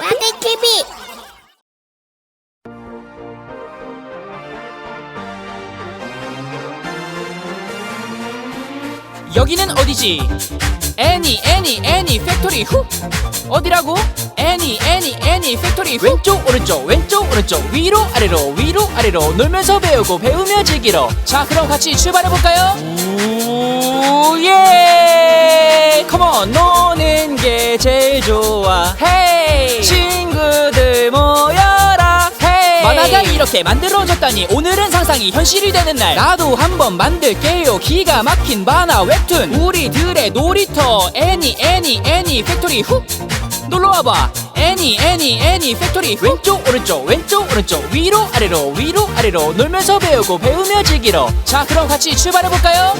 빅 TV 여기는 어디지? 애니 애니 애니 팩토리 후. 어디라고? 애니 애니 애니 팩토리 후. 왼쪽 오른쪽 왼쪽 오른쪽 위로 아래로 위로 아래로 놀면서 배우고 배우며 즐기러. 자 그럼 같이 출발해볼까요? 우예! 컴온 노는 게 제일 좋아 이렇게 만들어졌다니 오늘은 상상이 현실이 되는 날. 나도 한번 만들게요. 기가 막힌 만화 웹툰. 우리들의 놀이터. 애니 애니 애니 팩토리 후. 놀러와봐. 애니 애니 애니 팩토리 후. 왼쪽 오른쪽 왼쪽 오른쪽. 위로 아래로 위로 아래로. 놀면서 배우고 배우며 즐기러. 자 그럼 같이 출발해볼까요?